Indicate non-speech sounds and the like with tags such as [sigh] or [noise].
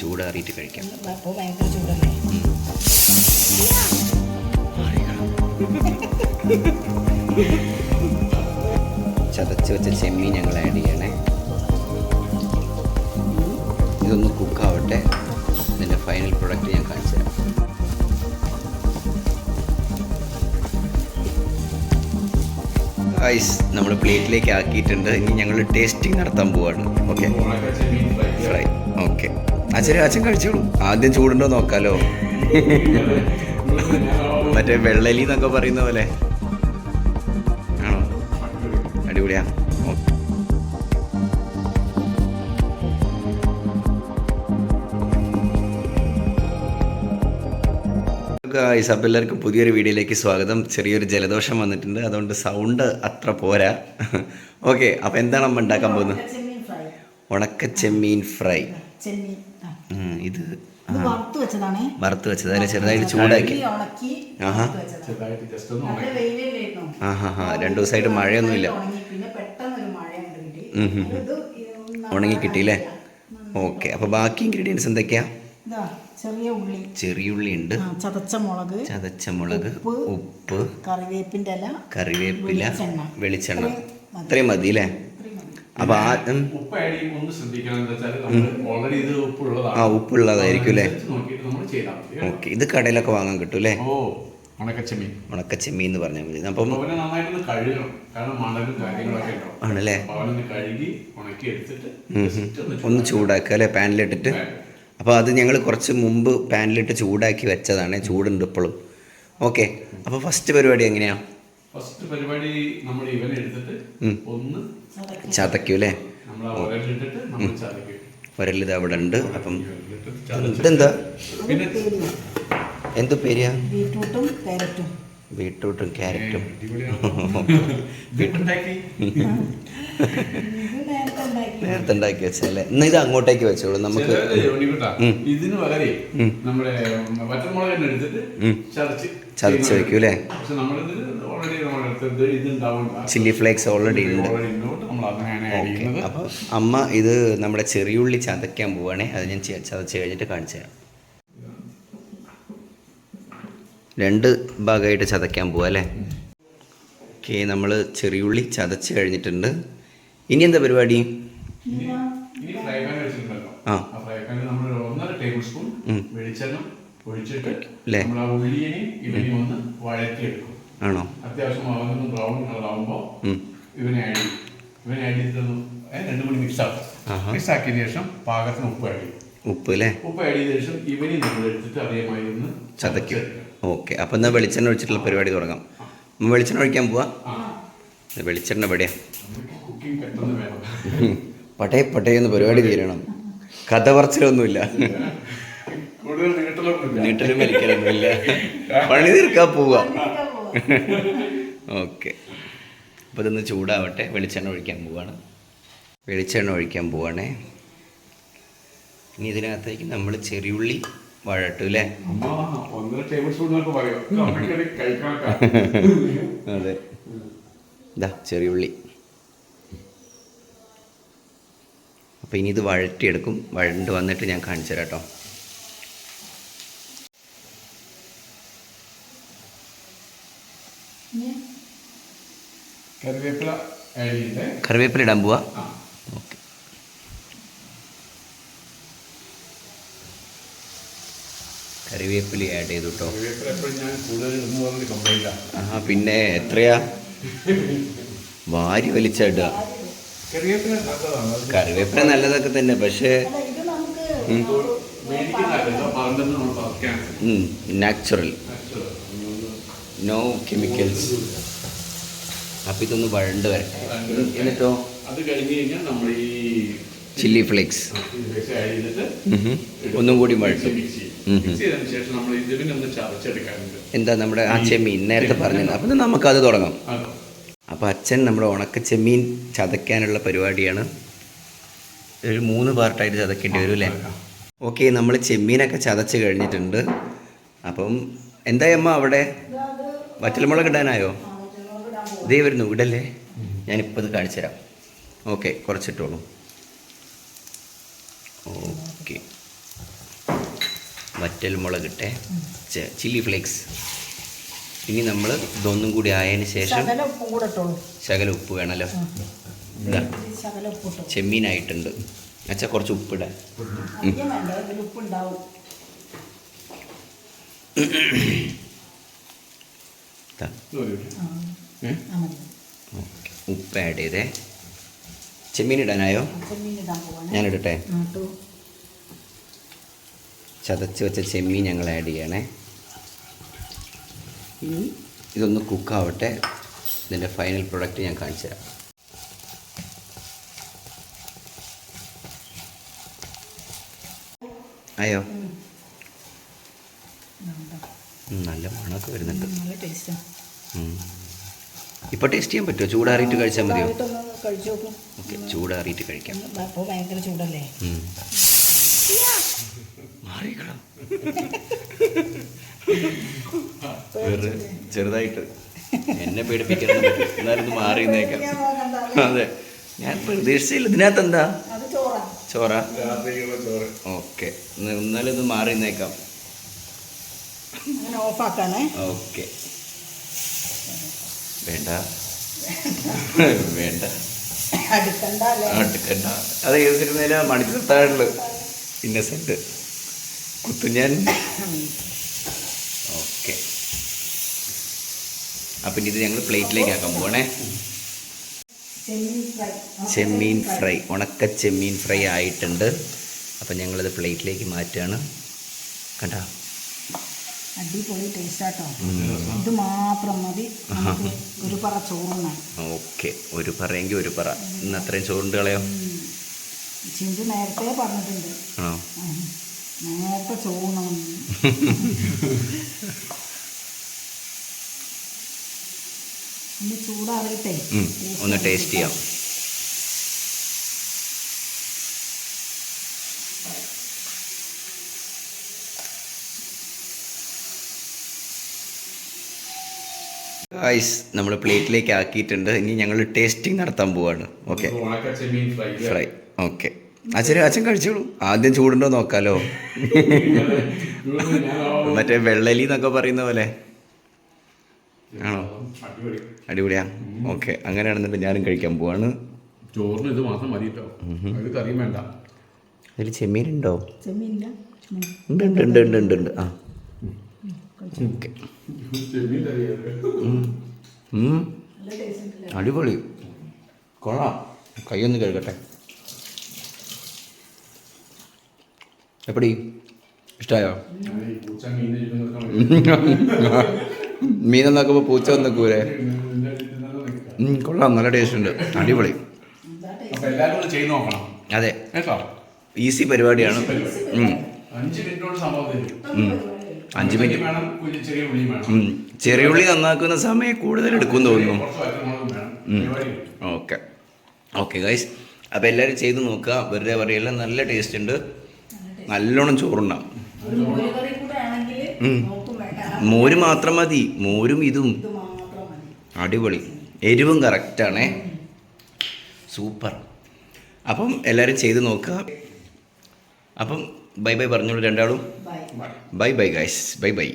ചൂടാറിയിട്ട് കഴിക്കാം. അപ്പോൾ ഭയങ്കര ചൂടല്ലേ? ചതച്ച് വെച്ച ചെമ്മീൻ ഞങ്ങൾ ആഡ് ചെയ്യണേ. ഇതൊന്ന് കുക്കാവട്ടെ ഇതിന്റെ ഫൈനൽ പ്രൊഡക്റ്റ് ഞാൻ കാണിച്ചു തരാം. ഐസ് നമ്മൾ പ്ലേറ്റിലേക്ക് ആക്കിയിട്ടുണ്ട്. ഇനി ഞങ്ങൾ ടേസ്റ്റിംഗ് നടത്താൻ പോവാണ്. Okay fry. ഓക്കെ അച്ഛനെ അച്ഛൻ കഴിച്ചോളൂ. ആദ്യം ചൂടുണ്ടോ നോക്കാലോ. മറ്റേ വെള്ളലി എന്നൊക്കെ പറയുന്ന പോലെ. ആണോ? അടിപൊളിയാ. ഗായ്സ് അപ്പോൾ എല്ലാവർക്കും പുതിയൊരു വീഡിയോയിലേക്ക് സ്വാഗതം. ചെറിയൊരു ജലദോഷം വന്നിട്ടുണ്ട്. അതുകൊണ്ട് സൗണ്ട് അത്ര പോരാ. ഓക്കെ അപ്പോൾ എന്താണ് നമ്മൾ ഉണ്ടാക്കാൻ പോകുന്നത്? ഉണക്ക ചെമ്മീൻ ഫ്രൈ. ഇത് വറുത്ത് വെച്ചതാണേ. വറുത്ത് വെച്ചത്. അതിൽ ചെറുതായിട്ട് ചൂടാക്കി. ആഹാ. ചെറുതായിട്ട് ജസ്റ്റ് ഒന്ന് നല്ല വെയിലല്ലായിരുന്നോ? ആ ഹാ രണ്ടു ദിവസമായിട്ട് മഴയൊന്നുമില്ല. ഉണങ്ങി. കിട്ടിയില്ലേ. ഓക്കെ. അപ്പോൾ ബാക്കി ഇൻഗ്രീഡിയൻസ് എന്തൊക്കെയാ? ചെറിയ ഉള്ളി. ചെറിയുള്ളി ഉണ്ട്. ആ, ചതച്ച മുളക് ചതച്ച മുളക് ഉപ്പ്, ഉപ്പ് കറിവേപ്പിന്റെ ഇല കറിവേപ്പില വെളിച്ചെണ്ണ. ഇത്രയും മതി അല്ലേ ഇത്രയും ആ ഉപ്പ് ആഡ് ചെയ്യുമ്പോൾ ഒന്ന് ശ്രദ്ധിക്കണം എന്താ വെച്ചാൽ നമ്മൾ ഓൾറെഡി ഇത് ഉപ്പുള്ളതാണ്. ആ ഉപ്പുള്ളതായിരിക്കും അല്ലേ നോക്കിയിട്ട് നമ്മൾ ചെയ്താൽ മതി ഓക്കെ ഇത് കടയിലൊക്കെ വാങ്ങാൻ കിട്ടും അല്ലേ ഓ ഉണക്കച്ചെമ്മീൻ. എന്ന് പറഞ്ഞാൽ മതി. അപ്പം അപ്പൊ അവനെ നന്നായിട്ടൊന്ന് കഴുകണം. കാരണം മണലും കാര്യങ്ങളൊക്കെ ഉണ്ടാവും ആണല്ലേ? അപ്പൊ അവനൊന്ന് കഴുകി ഉണക്കി എടുത്തിട്ട് ഒന്ന് ചൂടാക്കുക അല്ലേ? പാനിലിട്ടിട്ട്. അപ്പോൾ അത് ഞങ്ങൾ കുറച്ച് മുമ്പ് പാനിലിട്ട് ചൂടാക്കി വെച്ചതാണ്. ചൂടുണ്ട് ഇപ്പോഴും ഓക്കെ അപ്പോൾ ഫസ്റ്റ് പരിപാടി എങ്ങനെയാ? ഫസ്റ്റ് പരിപാടി നമ്മൾ ഇവൻ എടുത്തിട്ട് ഒന്ന് ചതക്കി. അല്ലേ ഒരലിത് അവിടെ ഉണ്ട്. അപ്പം ഇതെന്താ. എന്ത് പേരിയാ കാരറ്റും ബീട്രൂട്ടും ക്യാരറ്റും. [laughs] നേരത്തെ ഉണ്ടാക്കി വെച്ചല്ലേ ഇന്ന് ഇത് അങ്ങോട്ടേക്ക് വെച്ചോളൂ. നമുക്ക് ചിലര് ഉണ്ണിക്കുട്ടാ, ഇതിന് പകരേ നമ്മുടെ വറ്റമുളക് എടുത്തിട്ട് ഉം. ചതച്ച് വെക്കും അല്ലേ? ചില്ലി ഫ്ലേക്സ് ഓൾറെഡി ഉണ്ട്. ഓക്കെ ചെയ്യുന്നത്. അമ്മ ഇത് നമ്മുടെ ചെറിയുള്ളി ചതയ്ക്കാൻ പോവുകയാണെ അത് ഞാൻ ചതച്ച് കഴിഞ്ഞിട്ട് കാണിച്ചു തരാം രണ്ട് ഭാഗമായിട്ട് ചതയ്ക്കാൻ പോവാ അല്ലേ? ഓക്കെ നമ്മൾ ചെറിയുള്ളി ചതച്ച് കഴിഞ്ഞിട്ടുണ്ട്. ഇനി എന്താ പരിപാടി? ആ. ആണോ? അത്യാവശ്യം ബ്രൗൺ കളർ ആകുമ്പോൾ ഉം. ഇവനെ ആഡ് ചെയ്യും. ഇവനെ ആഡ് ചെയ്തിട്ടൊന്ന് രണ്ടും കൂടി മിക്സ് ആക്കും. മിക്സ് ആക്കിയതിന് ശേഷം പാകത്തിന് ഉപ്പ് ആഡ് ചെയ്യും. ഉപ്പ് അല്ലേ? ഉപ്പ് ആഡ് ചെയ്ത ശേഷം ഇവനെ നമ്മൾ എടുത്തിട്ട് അതേമാതിരി ഒന്ന് ചതയ്ക്കും. ഓക്കെ അപ്പോൾ എന്നാൽ വെളിച്ചെണ്ണ ഒഴിച്ചിട്ടുള്ള പരിപാടി തുടങ്ങാം. നമ്മൾ വെളിച്ചെണ്ണ ഒഴിക്കാൻ പോവാ. വെളിച്ചെണ്ണ എവിടെയാ? നമുക്ക് കുക്കിംഗ് പെട്ടെന്ന് വേണം. പട്ടേ പട്ടേന്ന് പരിപാടി തീരണം. കഥ പറച്ചിലൊന്നുമില്ല. നീട്ടലും വലിക്കലൊന്നുമില്ല. പണി തീർക്കാൻ പോവുക ഓക്കെ. അപ്പോൾ ഇതൊന്ന് ചൂടാവട്ടെ. വെളിച്ചെണ്ണ ഒഴിക്കാൻ പോവാണ്. വെളിച്ചെണ്ണ ഒഴിക്കാൻ പോവാണേ. ഇനി ഇതിനകത്തേക്ക് നമ്മൾ ചെറിയുള്ളി വഴട്ടും അല്ലേ അതെ. ഇതാ ചെറിയുള്ളി അപ്പോൾ ഇനി ഇത് വഴറ്റിയെടുക്കും. വഴണ്ട് വന്നിട്ട് ഞാൻ കാണിച്ചു തരാം കേട്ടോ. കറിവേപ്പില ഇടാൻ പോവാ? ഓക്കെ. കറിവേപ്പില ആഡ് ചെയ്തു കേട്ടോ ആ. പിന്നെ എത്രയാ? വാരി വലിച്ചിടുക. കറിവേപ്പില നല്ലതൊക്കെ തന്നെ പക്ഷേ നാച്ചുറൽ നോ കെമിക്കൽസ് അപ്പം ഇതൊന്ന് വഴണ്ട് വരട്ടെ. എന്നിട്ടോ? അത് കഴിഞ്ഞ് കഴിഞ്ഞാൽ നമ്മൾ ഈ ചില്ലി ഫ്ലേക്സ് ഒന്നും കൂടി വഴട്ടും. മിക്സ് ശേഷം നമ്മൾ ഇതിനെ ഒന്ന് എന്താ നമ്മുടെ ആ ചെമ്മീൻ? നേരത്തെ പറഞ്ഞത് അപ്പം നമുക്കത് തുടങ്ങാം. അപ്പം അപ്പോൾ അച്ഛൻ നമ്മുടെ ഉണക്ക ചെമ്മീൻ ചതയ്ക്കാനുള്ള പരിപാടിയാണ്. ഒരു മൂന്ന് പാർട്ടായിട്ട് ചതക്കേണ്ടി വരും അല്ലേ? ഓക്കെ നമ്മൾ ചെമ്മീനൊക്കെ ചതച്ച് കഴിഞ്ഞിട്ടുണ്ട്. അപ്പം എന്തായി അമ്മ അവിടെ? വറ്റൽമുളക് ഇടാനായോ? ഇതേ വരുന്നു ഇടല്ലേ? ഞാനിപ്പോൾ ഇത് കാണിച്ചു തരാം ഓക്കെ കുറച്ചിട്ടോളൂ. ഓക്കെ വറ്റൽ മുളകിട്ടെ ചെ- ചില്ലി ഫ്ലേക്സ്. ഇനി നമ്മൾ ഇതൊന്നും കൂടി ആയതിന് ശേഷം ശകല ഉപ്പും വേണമല്ലോ ചെമ്മീനായിട്ടുണ്ട്. അച്ഛാ കുറച്ച് ഉപ്പിടാൻ ഉപ്പ് ആഡ് ചെയ്തേ. ചെമ്മീൻ ഇടാനായോ? ഞാനിടട്ടെ ഇടാൻ പോവാണ് ഞാനിടട്ടെ ഇട്ടു ചതച്ച് വെച്ച ചെമ്മീൻ ഞങ്ങൾ ആഡ് ചെയ്യണേ. ഇനി ഇതൊന്ന് കുക്കാവട്ടെ ഇതിന്റെ ഫൈനൽ പ്രൊഡക്റ്റ് ഞാൻ കാണിച്ചു തരാം. അയ്യോ നല്ല മണമൊക്കെ വരുന്നുണ്ട്. ഇപ്പോൾ ടേസ്റ്റ് ചെയ്യാൻ പറ്റുമോ ചൂടാറിയിട്ട് കഴിച്ചാൽ മതിയോ? ഓക്കെ ചൂടാറിയിട്ട് കഴിക്കാം. ഭയങ്കര ചൂടല്ലേ? ഉം. വേറെ ചെറുതായിട്ട് എന്നെ പേടിപ്പിക്കണം എന്നാലും മാറി അതെ. ഞാൻ പ്രതീക്ഷിച്ചില്ല. ഇതിനകത്ത് എന്താ? അത് ചോറാ. ഓക്കെ. എന്നാലും ഇത് മാറിയെന്നേക്കാം. അങ്ങനെ ഓഫാക്കാണേ. ഓക്കെ. വേണ്ട. വേണ്ട. അടുക്കണ്ട അത് ഏത് സിനിമയിലാ? മണിച്ചിത്താഴിൽ കുത്തുഞ്ഞാൻ ഓക്കെ. അപ്പം ഇത് ഞങ്ങൾ പ്ലേറ്റിലേക്ക് ആക്കാൻ പോകണേ ചെമ്മീൻ ഫ്രൈ. ഉണക്ക ചെമ്മീൻ ഫ്രൈ ആയിട്ടുണ്ട്. അപ്പം ഞങ്ങളത് പ്ലേറ്റിലേക്ക് മാറ്റുകയാണ് കണ്ട? അടിപൊളി ടേസ്റ്റാട്ടോ. ഇത് മാത്രം മതി. ഒരു പറ ഓക്കെ. ഒരു പറയെങ്കിൽ ഒരു പറ. ഇന്ന് അത്രയും ചോറുണ്ട് കളയോ? ചിന്തു നേരത്തെ പറഞ്ഞിട്ടുണ്ട്. ആണോ. നേരത്തെ ചോണം ഒന്ന് ചൂടാറിയിട്ടേ ഒന്ന് ടേസ്റ്റ് ചെയ്യാം. ഐസ് നമ്മൾ പ്ലേറ്റിലേക്ക് ആക്കിയിട്ടുണ്ട്. ഇനി ഞങ്ങൾ ടേസ്റ്റിംഗ് നടത്താൻ പോവാണ്. ഓക്കെ ഫ്രൈ ഓക്കെ അച്ഛൻ അച്ഛൻ കഴിച്ചോളൂ. ആദ്യം ചൂടുണ്ടോ നോക്കാലോ. മറ്റേ വെള്ളലി എന്നൊക്കെ പറയുന്ന പോലെ. ആണോ? അടിപൊളി അടിപൊളിയാ ഓക്കെ അങ്ങനെയാണെന്നുണ്ടെങ്കിൽ ഞാനും കഴിക്കാൻ പോവാണ്. ചോറിന് ഇത് മാത്രം മതി കറിയും വേണ്ട. അതിൽ ചെമ്മീൻ ഉണ്ടോ ഉണ്ട് ഉണ്ട് ഉണ്ട് ഉണ്ട് ഉണ്ട് ഉണ്ട്. ആ. ഓക്കെ. അടിപൊളി. കൊള്ളാം. കൈയൊന്ന് കഴുകട്ടെ. എപ്പടി? ഇഷ്ടമായോ [laughs] മീൻ നോക്കുമ്പോൾ പൂച്ച വന്ന് കൂരെ. കൊള്ളാം നല്ല ടേസ്റ്റ് ഉണ്ട്. അടിപൊളി. അതെ. ഈസി പരിപാടിയാണ്. അഞ്ച് മിനിറ്റ് ചെറിയ ഉള്ളി നന്നാക്കുന്ന സമയം കൂടുതൽ എടുക്കും തോന്നുന്നു. ഓക്കെ. ഓക്കെ ഗൈസ് അപ്പോൾ എല്ലാവരും ചെയ്ത് നോക്കുക. വെറുതെ പറയല്ല. നല്ല ടേസ്റ്റ് ഉണ്ട്. നല്ലോണം ചോറുണ്ടാവും. മോര് മാത്രം മതി. മോരും ഇതും. അടിപൊളി. എരിവും കറക്റ്റാണേ സൂപ്പർ. അപ്പം എല്ലാവരും ചെയ്ത് നോക്കുക. അപ്പം ബൈ ബൈ പറഞ്ഞോളൂ രണ്ടാളും. Bye bye guys. Bye bye.